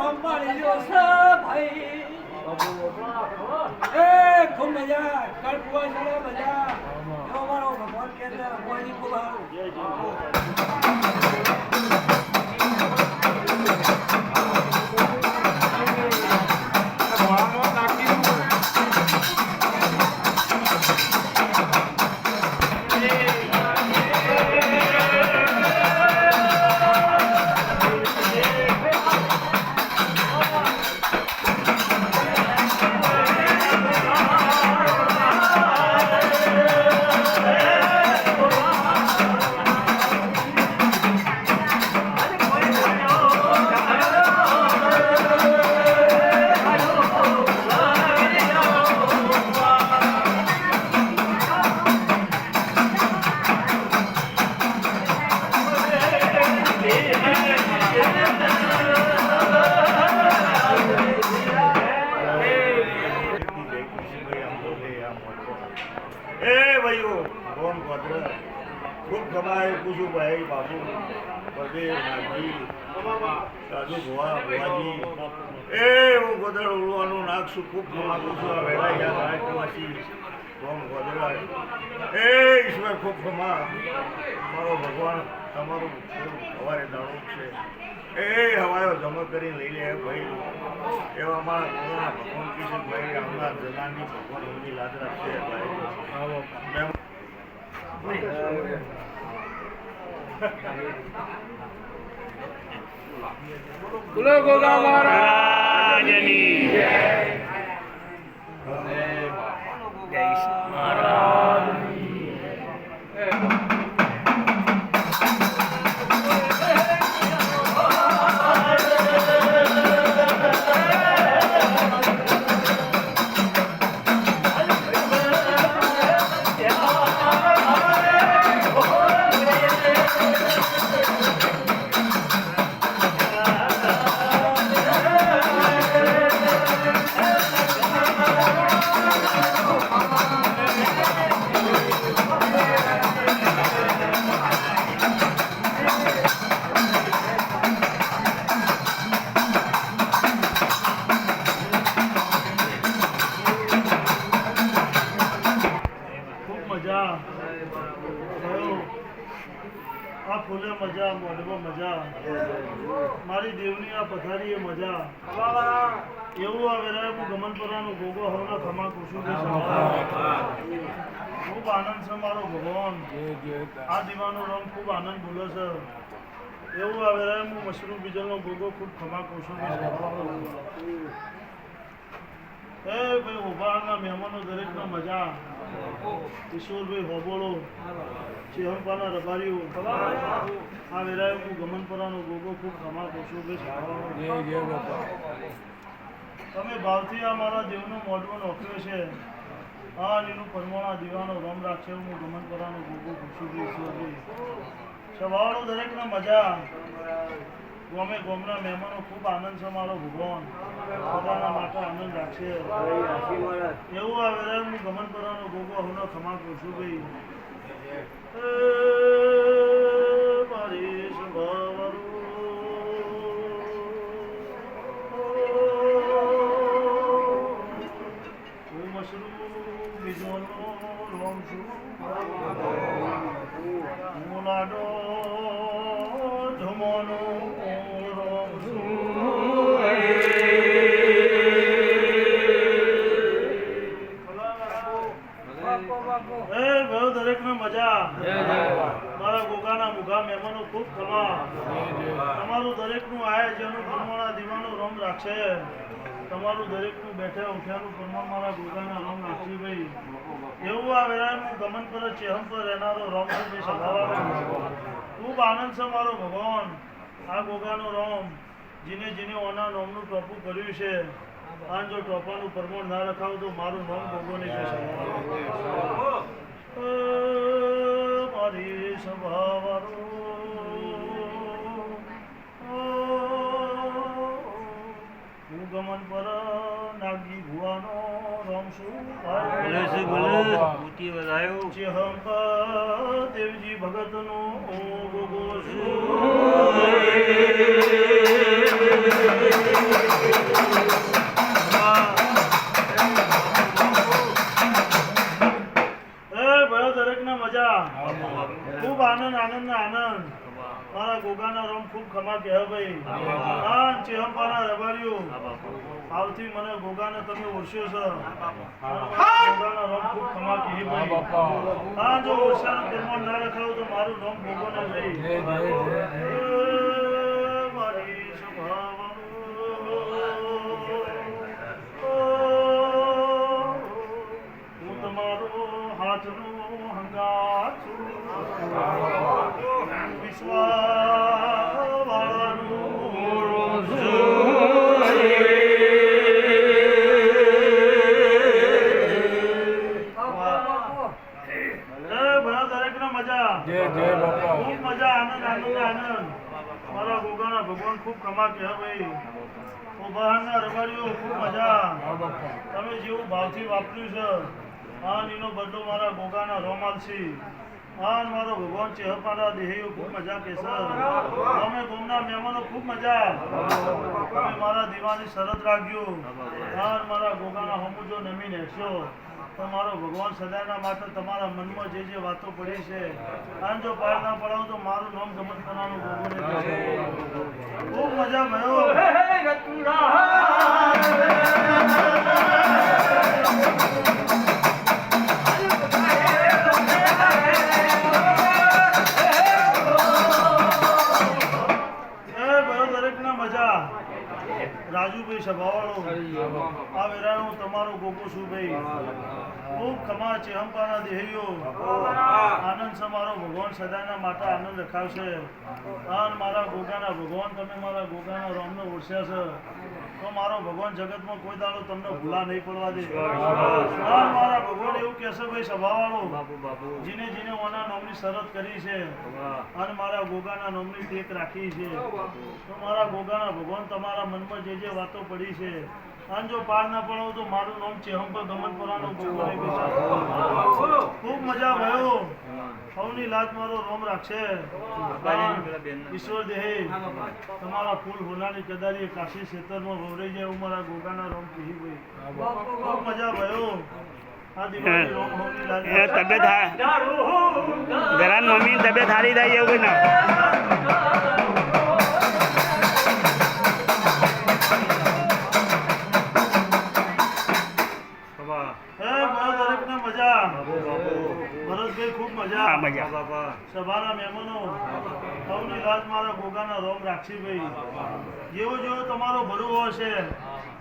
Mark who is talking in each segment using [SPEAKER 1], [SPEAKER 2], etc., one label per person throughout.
[SPEAKER 1] જો છે ભાઈ. એ ખૂબ મજા. કડકુઆ ચડે મજા. એવો મારો ભગવાન કે ખૂબ
[SPEAKER 2] કમાય કુસુભાઈ બાબુ પટેલ નાગજી સાધુ ભોવા ભોવાજી એ હું ગોદડ ઉડવાનું નાખશું ખૂબ કમાતું છું આ વહેલા યાદ રાજવાસી કોમ ગોદડા એ ઈશ્વર ખૂબ કમા મારો ભગવાન તમારું સવારે દાણું છે એ હવાયો જમા કરી લઈ લે ભાઈ એવા મારા ભગવાન ભગવાન કિશનભાઈ આવનાર જનાની ભગવાન એમની લાજ રાખશે ભાઈ
[SPEAKER 3] બોલો ગોગા મહારાજની
[SPEAKER 4] ખૂબ મજા. આ ફૂલે મજા, મોઢમાં મજા. મારી દેવની આ પથારીએ મજા. એવું આ વેરાય હું ગમનપરાનું ગોગો હવના ખમા કુશું કે ખૂબ આનંદ છે મારો ભગવાન. આ દીવાનો રંગ ખૂબ આનંદ ભૂલો છે. એવું આ હું મશરૂમ બીજલનો ગોગો ખૂબ ખમા કુશું એ ભાઈ ઉભારના મહેમાનો દરેકના મજા. કિશોરભાઈ હોબોળો ચેહંપાના રબારીઓ આ વેરાય હું ગમનપરાનો ગોગો ખૂબ ખમા કિશોરભાઈ તમે ભાવથી આ મારા દેવનો મોઢવો નોખ્યો છે. આ લીલું પરમાણા દીવાનો રમ રાખશે હું ગમનપરાનો ગોગો ખુશી ઈશ્વરભાઈ સવાળો દરેકને મજા. ગમે ગોમના મહેમાનો ખૂબ આનંદ છે મારો ભગવાન. બધાના માટે આનંદ રાખશે એવું આ વેરાય હું ગમનપરાનો ગોગો હવનો ખમા છું ભાઈ. મારી સ્વભાવરું હું મશરૂમ બીજોનો રોમ છું. હું લાડો એ ભાઈ દરેકને મજા. મારા ગોગાના મુઘા મહેમાનો ખૂબ ખમા તમારું દરેકનું આયોજનનું પરમાણા દીવાનું રમ રાખશે. તમારું દરેકનું બેઠે ઉઠ્યાનું પરમાણ મારા ગોગાના રમ રાખશે ભાઈ. એવું આ વેળાનું ગમન પર ચેહમ પર રહેનારો રમ છે ખૂબ આનંદ છે મારો ભગવાન. આ ગોગાનો રમ જીને જીને ઓના નોમનું ટોપું કર્યું છે. આ જો ટોપાનું પરમાણ ના રખાવ તો મારું નામ ભોગવની છે. મારી સ્વભાવરો હું ગમન પર નાગી ભુવાનો રમ છું. છે હમ દેવજી ભગતનો ગોગો છું. ખમા કહે ભાઈ આ ચેહંપાના રબારીઓ. આવતી મને ગોગાને તમે ઓળખ્યો છો ગોગાનો રોમ ખૂબ ખમા કહે ભાઈ. આ જો ઓળખાનું પ્રમાણ ના રખાવ તો મારું નામ ગોગો ન લઈ
[SPEAKER 3] જય જય જય
[SPEAKER 4] મારી સ્વભાવ હું તમારો હાથનો હંગા છું.
[SPEAKER 3] જય જય બાપા.
[SPEAKER 4] ખૂબ મજા આનંદ આનંદ આનંદ. મારા ગોગાના ભગવાન ખૂબ કમા કે ભાઈ. ઉભારના રબારીઓ ખૂબ મજા. તમે જેવું ભાવથી વાપર્યું છે આ નીનો બદલો મારા ગોગાના છે આન મારો ભગવાન ચેહપાના દેહીઓ ખૂબ મજા કે સર તમે ગોમના મહેમાનો ખૂબ મજા. તમે મારા દીવાની શરત રાખ્યો આન મારા ગોગાના હમુજો નમી નેશો તો મારો ભગવાન સદાના માટે તમારા મનમાં જે જે વાતો પડી છે અને જો પાર ના પડાવ તો મારું નામ કરવાનું ખૂબ મજા ભયો રાજુભાઈ સભાવાળો આ વેરાય હું તમારો ગોગો છું ભાઈ ખૂબ ખમા છે હંપાના દેહ્યો આનંદ સમારો ભગવાન સદાના માતા આનંદ રખાવશે. આન મારા ગોગાના, ભગવાન તમે મારા ગોગાના રામને ઓળખ્યા છે. તો મારો ભગવાન જગતમાં કોઈ દાડો તમને ભૂલા નહીં પડવા દે. આન મારા ભગવાન એવું કહેશે, ભાઈ સભાવાળો, જીને જીને ઓના નોમની શરત કરી છે. અને મારા ગોગાના નામની ટેક રાખી છે. તો મારા ગોગાના ભગવાન તમારા મનમાં જે જે વાતો પડી છે અને જો પાર ના પડાવું તો મારું નામ ચેહંપર હમ પુરાનો ગોગો નહીં બેસાડો. ખૂબ મજા ભયો સૌની લાજ મારો રોમ રાખશે. ઈશ્વર દેહે. તમારા ફૂલ હોનાની કદારી કાશી ક્ષેત્રમાં વવરાઈ જાય એવું મારા ગોગાના રોમ પીહી ભાઈ ખૂબ મજા
[SPEAKER 5] એ તબિયત હા. મમ્મી તબિયત હારી થાય એવું કઈ ના?
[SPEAKER 4] મજા. ભરતભાઈ ખૂબ મજા.
[SPEAKER 5] મજા.
[SPEAKER 4] સભાના મહેમાનો. સૌની રાત મારા ગોગાના રોમ રાખશી ભાઈ જેવો જેવો તમારો ભરવો હશે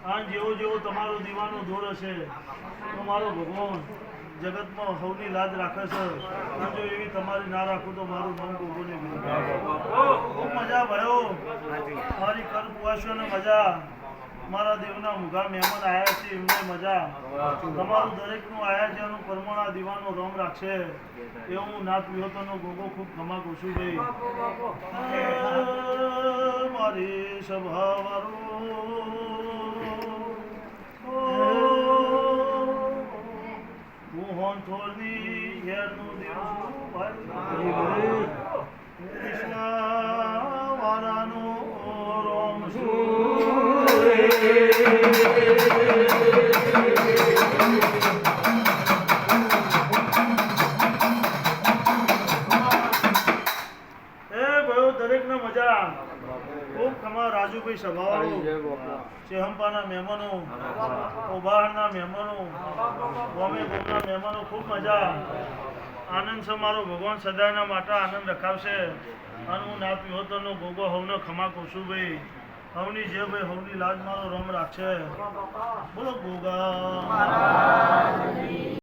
[SPEAKER 4] અને જેવો જેવો તમારો દીવાનો દોર હશે તો મારો ભગવાન જગતમાં સૌની લાજ રાખે છે. અને જો એવી તમારી ના રાખું તો મારું નામ ગોગો ને ખૂબ મજા ભયો મારી કર પુવાશોને મજા. મારા દેવના ઊંઘા મહેમાન આવ્યા છે એમને મજા. તમારું દરેકનું આયા છે એનું પરમોણા દીવાનો રમ રાખશે. એવું નાથ વિહોતનો ગોગો ખૂબ ખમા કુશું ભાઈ. મારી સભા હું હોન થોરની હેરનું કૃષ્ણ. રાજુભાઈ સભાવાળો ચેહંપાના મહેમાનો ઉબાહરના મહેમાનો ગોમના મહેમાનો ખૂબ મજા. આનંદ સમારો ભગવાન સદાના માટે આનંદ રખાવશે. અને હું નાથ વિહોતરનો ગોગો હવનો ખમા છું ભાઈ. હવની જે ભાઈ હવની લાજ મારો રમ રાખશે. બોલો ગોગા